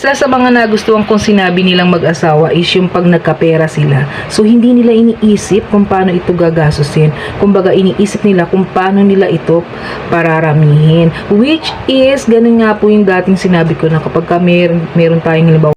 Isa sa mga nagustuhan kong sinabi nilang mag-asawa is yung pag nagkapera sila. So, hindi nila iniisip kung paano ito gagastusin. Kumbaga, iniisip nila kung paano nila ito pararamihin. Which is, ganun nga po yung dating sinabi ko na kapag ka meron, meron tayong halimbawa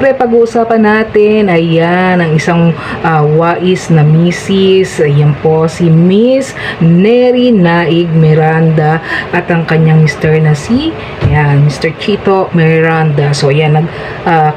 Siyempre, pag-uusapan natin, ayan, ang isang ah, wais na misis, ayan po, si Miss Neri Naig Miranda at ang kanyang mister na si, ayan, Mr. Chito Miranda. So, ayan, nag,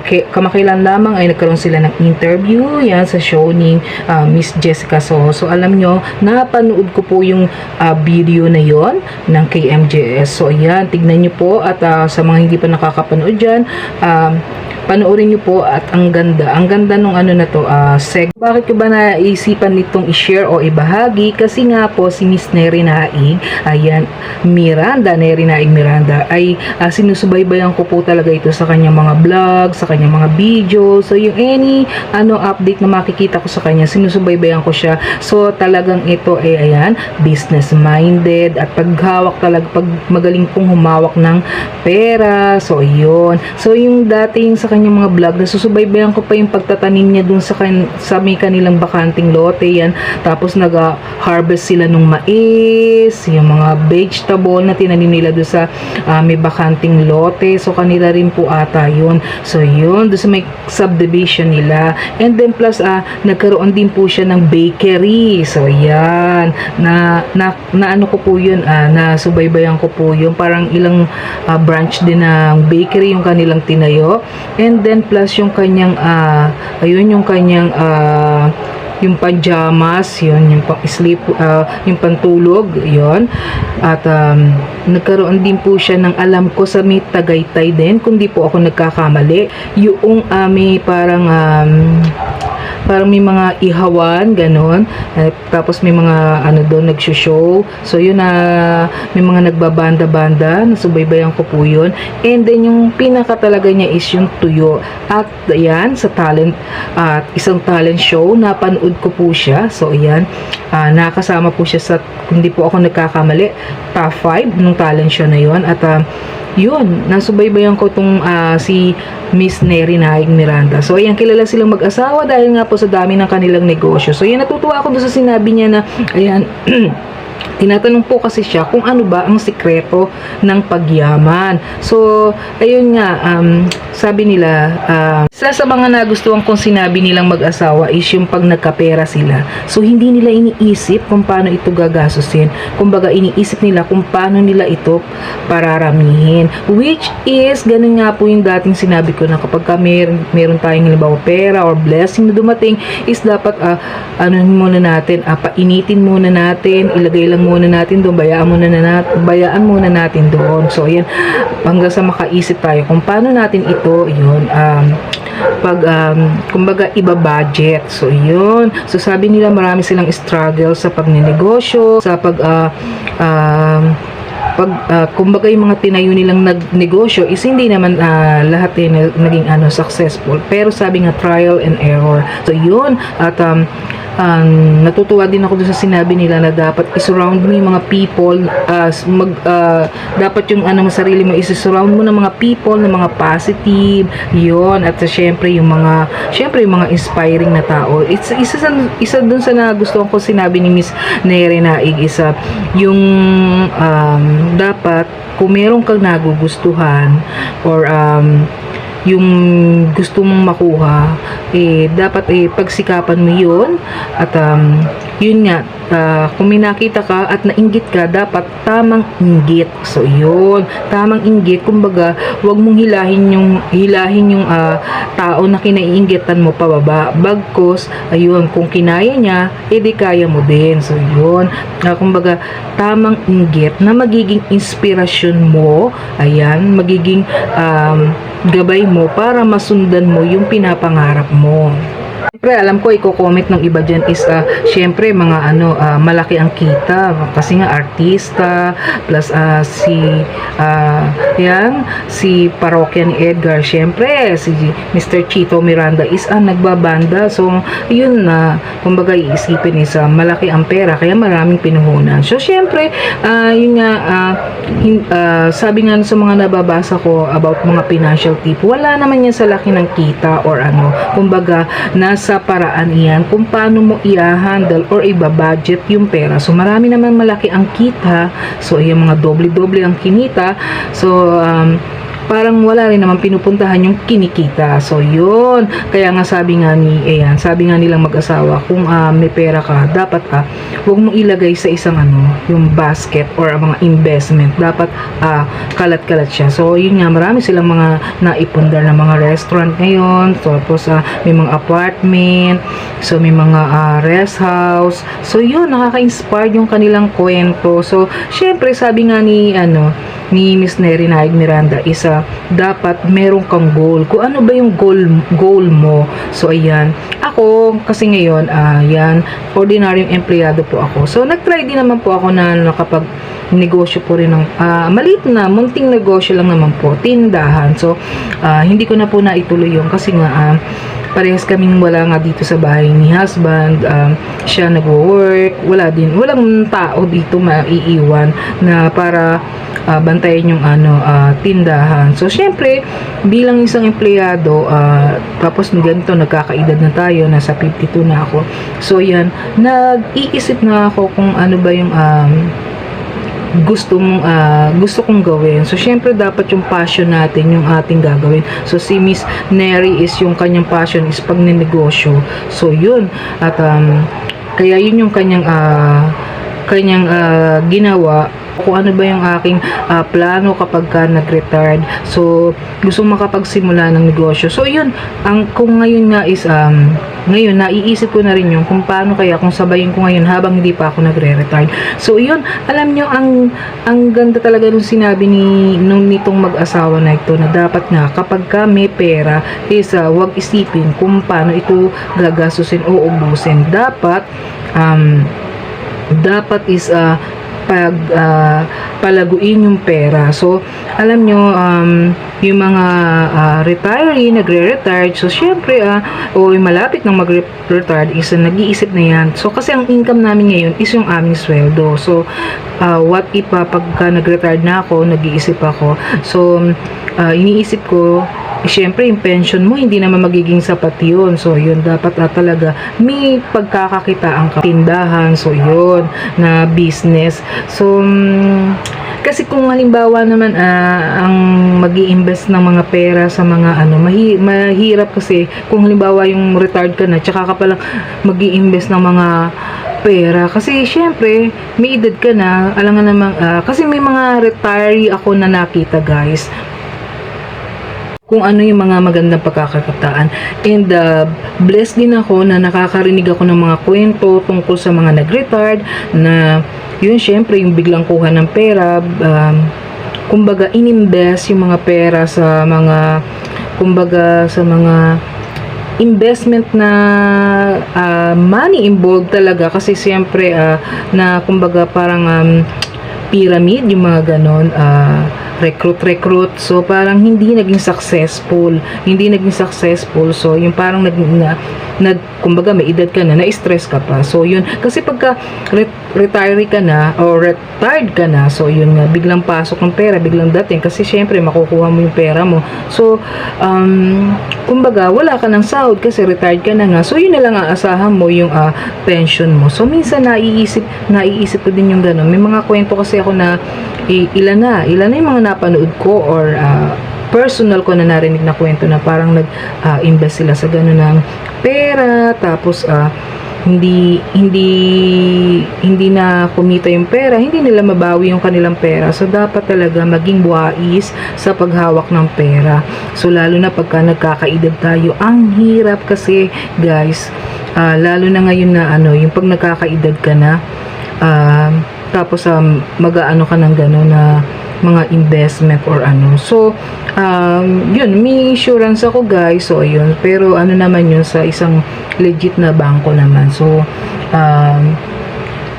ke- kamakailan lamang ay nagkaroon sila ng interview, yan, sa show ni ah, Miss Jessica Soho. So, alam nyo, napanood ko po yung ah, video na yon ng KMJS. So, ayan, tignan nyo po at ah, sa mga hindi pa nakakapanood dyan, um, panoorin niyo po at ang ganda. Ang ganda nung ano na to, ah, seg. Bakit ko ba naisipan nitong i-share o ibahagi? Kasi nga po si Miss Neri Naig, ayan, Miranda, Neri Naig Miranda, ay ah, sinusubaybayan ko po talaga ito sa kanyang mga vlog, sa kanyang mga video. So yung any ano update na makikita ko sa kanya, sinusubaybayan ko siya. So talagang ito ay ayan, business minded at paghawak talaga, pag magaling pong humawak ng pera. So yun. So yung dating sa kanyang mga vlog, nasusubaybayan ko pa yung pagtatanim niya dun sa, kan sa may kanilang bakanting lote yan. Tapos nag-harvest sila ng mais, yung mga vegetable na tinanim nila dun sa ah, may bakanting lote. So kanila rin po ata yun. So yun, dun sa may subdivision nila. And then plus, ah, nagkaroon din po siya ng bakery. So yan, na, na, na ano ko po yun, ah, na subaybayan ko po yun. Parang ilang ah, branch din ng bakery yung kanilang tinayo. Then plus yung kanyang ah ayun yung kanyang ah yung pajamas, yun, yung pang sleep, ah, yung pantulog, yun. At um, nagkaroon din po siya ng alam ko sa may Tagaytay din, kundi po ako nagkakamali. Yung ah, may parang um, parang may mga ihawan, ganon. Eh, tapos may mga ano doon nagsushow. So yun na may mga nagbabanda-banda, nasubaybayan ko po yun. And then yung pinaka talaga niya is yung tuyo. At ayan, sa talent, at isang talent show, napanood ko po siya. So ayan, ah, nakasama po siya sa, kung di po ako nagkakamali, top 5 nung talent show na yun. At ah, yun, nasubaybayan ko tong ah, si Miss Neri Naig Miranda. So, ayan, kilala silang mag-asawa dahil nga po sa dami ng kanilang negosyo. So, yan, natutuwa ako doon sa sinabi niya na, ayan, tinatanong po kasi siya kung ano ba ang sikreto ng pagyaman. So, ayun nga, um, sabi nila, um, isa sa mga nagustuhan kong sinabi nilang mag-asawa is yung pag nagkapera sila. So, hindi nila iniisip kung paano ito gagastusin. Kumbaga, iniisip nila kung paano nila ito pararamihin. Which is, ganun nga po yung dating sinabi ko na kapag ka meron, meron tayong halimbawa pera or blessing na dumating, is dapat, ah, ano muna natin, ah, painitin muna natin, ilagay lang muna natin doon, bayaan muna na natin, bayaan muna natin doon. So, ayan, hanggang sa makaisip tayo kung paano natin ito, yun, um, pag um, kumbaga iba budget so yun. So sabi nila marami silang struggle sa pagnenegosyo sa pag ah, um, pag ah, kumbaga yung mga tinayo nilang nagnegosyo is hindi naman ah, lahat eh na- naging ano successful. Pero sabi nga trial and error. So yun. At um, um, natutuwa din ako dun sa sinabi nila na dapat isurround mo yung mga people as mag ah, dapat yung ano mo sarili mo isi-surround mo ng mga people ng mga positive yun. At sa syempre yung mga syempre yung mga inspiring na tao. It's isa sa isa dun sa nagustuhan ko sinabi ni Miss Nere Naig isa yung um, dapat kung meron kang nagugustuhan or um, yung gusto mong makuha, eh, dapat eh, pagsikapan mo yun at um, yun nga, ah, kung may nakita ka at nainggit ka, dapat tamang inggit. So, yun, tamang inggit. Kumbaga, wag mong hilahin yung, hilahin yung ah, tao na kinaiinggitan mo pababa. Bagkos, ayun, kung kinaya niya, edi kaya mo din. So, yun. Ah, kumbaga, tamang inggit na magiging inspirasyon mo, ayan, magiging um, gabay mo para masundan mo yung pinapangarap mo. Siyempre, alam ko, i-comment ng iba dyan is, ah, syempre, mga ano, ah, malaki ang kita. Kasi nga, artista, plus ah, si, ah, yan, si parokya ni Edgar. Syempre, si Mr. Chito Miranda is, ah, nagbabanda. So, yun na, kumbaga, iisipin is, ah, malaki ang pera, kaya maraming pinuhunan. So, syempre, ah, yun nga, ah, hin- ah, sabi nga sa mga nababasa ko about mga financial tip, wala naman yan sa laki ng kita or ano, kumbaga, nasa paraan iyan kung paano mo i-handle or i-budget yung pera. So, marami naman malaki ang kita. So, yung mga doble-doble ang kinita. So, um, parang wala rin naman pinupuntahan yung kinikita. So, yun. Kaya nga sabi nga ni, ayan, sabi nga nilang mag-asawa, kung ah, may pera ka, dapat ah, huwag mong ilagay sa isang ano, yung basket or mga investment. Dapat ah, kalat-kalat siya. So, yun nga, marami silang mga naipundar na mga restaurant ngayon. So, tapos ah, may mga apartment. So, may mga ah, rest house. So, yun, nakaka-inspire yung kanilang kwento. So, syempre, sabi nga ni, ano, ni Miss Neri Naig Miranda is ah, dapat meron kang goal. Kung ano ba yung goal goal mo. So ayan, ako kasi ngayon ah yan, ordinaryong empleyado po ako. So nagtry din naman po ako na nakapag negosyo po rin ng ah, maliit na, munting negosyo lang naman po, tindahan. So ah, hindi ko na po naituloy yung kasi nga ah, parehas kaming wala nga dito sa bahay ni husband um, siya nagwo-work wala din walang tao dito maiiwan na para ah, bantayan yung ano ah, tindahan. So syempre bilang isang empleyado ah, tapos ganito nagkakaedad na tayo nasa 52 na ako. So yan nag-iisip na ako kung ano ba yung um, gusto mong ah, gusto kong gawin. So syempre dapat yung passion natin yung ating gagawin. So si Miss Neri is yung kanyang passion is pagnenegosyo. So yun at um, kaya yun yung kanyang ah, kanyang ah, ginawa kung ano ba yung aking ah, plano kapag ka nag-retired. So, gusto makapagsimula ng negosyo. So, yun, ang kung ngayon nga is, um, ngayon, naiisip ko na rin yung kung paano kaya kung sabayin ko ngayon habang hindi pa ako nagre-retire. So, yun, alam nyo, ang, ang ganda talaga nung sinabi ni, nung nitong mag-asawa na ito na dapat nga kapag ka may pera is uh, wag isipin kung paano ito gagastusin o ubusin. Dapat, um, dapat is uh, pag ah, palaguin yung pera. So, alam nyo, um, yung mga ah, retiree, nagre-retire, so syempre, ah, o malapit ng mag-retire is uh, nag-iisip na yan. So, kasi ang income namin ngayon is yung aming sweldo. So, ah, what if ah, pagka nag-retire na ako, nag-iisip ako. So, ah, iniisip ko, syempre yung pension mo hindi naman magiging sapat yun. So yun dapat ah, talaga may pagkakakitaan ka. Tindahan so yun na business. So mm, kasi kung halimbawa naman ah, ang mag invest ng mga pera sa mga ano mahi- mahirap kasi kung halimbawa yung retired ka na tsaka ka palang mag invest ng mga pera. Kasi syempre may edad ka na. Alam nga namang ah, kasi may mga retiree ako na nakita guys kung ano yung mga magandang pagkakakitaan. And uh, blessed din ako na nakakarinig ako ng mga kwento tungkol sa mga nag-retired na yun syempre yung biglang kuha ng pera um, kumbaga ininvest yung mga pera sa mga kumbaga sa mga investment na ah, money involved talaga kasi siyempre ah, na kumbaga parang um, pyramid yung mga ganon ah, recruit recruit. So parang hindi naging successful. Hindi naging successful. So yung parang nag na, nag kumbaga may edad ka na na-stress ka pa. So yun. Kasi pagka re- retiree ka na or retired ka na so yun nga biglang pasok ng pera biglang dating. Kasi syempre makukuha mo yung pera mo. So um kumbaga wala ka ng sahod kasi retired ka na nga. So yun na lang ang asahan mo yung ah, pension mo. So minsan naiisip naiisip ko din yung gano'n may mga kwento kasi ako na ilan na ilan na yung mga napanood ko or ah, personal ko na narinig na kwento na parang nag-invest sila sa gano'n ng pera tapos ah, hindi hindi hindi na kumita yung pera, hindi nila mabawi yung kanilang pera. So dapat talaga maging wais sa paghawak ng pera. So lalo na pagka nagkakaedad tayo, ang hirap kasi guys, ah, lalo na ngayon na ano, yung pag nagkakaedad ka na, um, tapos um, mag-aano ka ng gano'n na mga investment or ano. So, um, yun, may insurance ako guys. So, yun. Pero ano naman yun sa isang legit na bangko naman. So, um,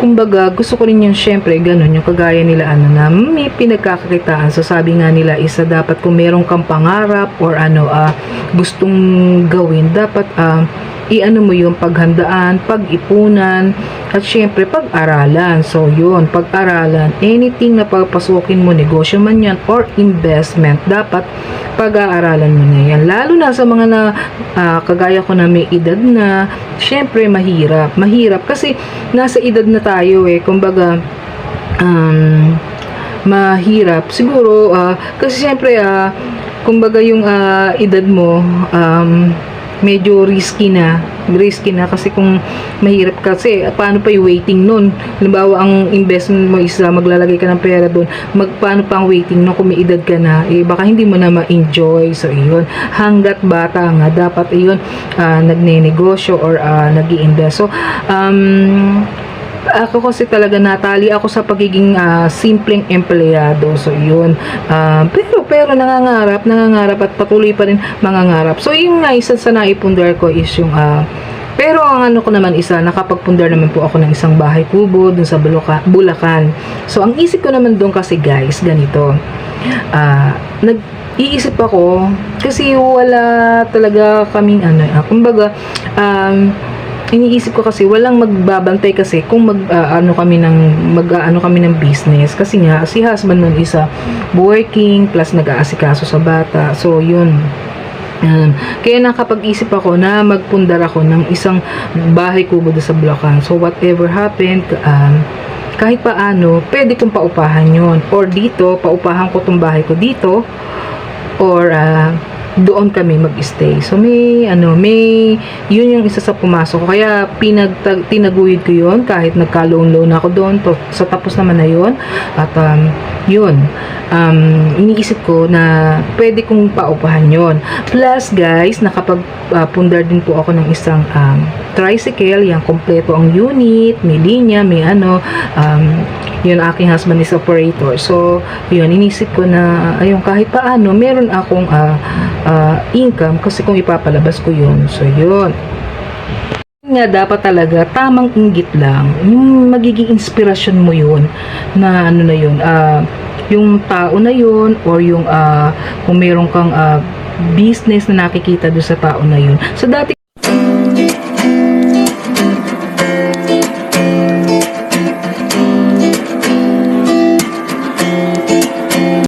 kumbaga, gusto ko rin yung syempre, ganun, yung kagaya nila, ano na, may pinagkakakitaan. So, sabi nga nila, isa dapat kung meron kang pangarap or ano, ah, gustong gawin, dapat, ah, i-ano mo yung paghandaan, pag-ipunan, at syempre pag-aralan. So yun, pag-aralan, anything na papasukin mo, negosyo man yan or investment, dapat pag-aaralan mo na yan. Lalo na sa mga na ah, kagaya ko na may edad na, syempre mahirap. Mahirap kasi nasa edad na tayo eh. Kumbaga, um, mahirap. Siguro, ah, kasi syempre, ah, kumbaga yung ah, edad mo, um, medyo risky na. Risky na kasi kung mahirap kasi, paano pa yung waiting nun? Halimbawa, ang investment mo is ah, maglalagay ka ng pera doon. Mag, paano pa ang waiting nun kung may edad ka na? Eh, baka hindi mo na ma-enjoy. So, yun. Hanggat bata nga, dapat yun, ah, nagne-negosyo or ah, nag invest So, um, ako kasi talaga natali ako sa pagiging ah, simpleng empleyado. So, yun. Ah, pero, pero nangangarap, nangangarap at patuloy pa rin mangangarap. So, yung nga isa sa naipundar ko is yung ah, pero ang ano ko naman isa, nakapagpundar naman po ako ng isang bahay kubo dun sa Bulacan. Bulacan. So, ang isip ko naman doon kasi guys, ganito. Ah, nag iisip ako kasi wala talaga kaming ano, ah, kumbaga um, iniisip ko kasi walang magbabantay kasi kung mag ah, ano kami ng mag ano kami ng business. Kasi nga si husband nun isa working plus nag-aasikaso sa bata. So yun. Um, kaya nakapag-isip ako na magpundar ako ng isang bahay kubo sa Bulacan. So whatever happened, um, kahit paano, pwede kong paupahan yon Or dito, paupahan ko tong bahay ko dito. Or ah, doon kami mag-stay. So may ano, may yun yung isa sa pumasok ko. Kaya pinag tinaguyod ko yun kahit nagka-loan-loan ako doon. To, sa tapos naman na yun. At um, yun. Um, iniisip ko na pwede kong paupahan yon Plus guys, nakapag-pundar din po ako ng isang um, tricycle. Yang kompleto ang unit, may linya, may ano. Um, yun aking husband is operator. So, yun, inisip ko na, ayun, kahit paano, meron akong ah, ah, income kasi kung ipapalabas ko yun. So, yun. nga dapat talaga tamang inggit lang yung magiging inspirasyon mo yun na ano na yun ah, yung tao na yun or yung ah, kung meron kang ah, business na nakikita doon sa tao na yun. So dati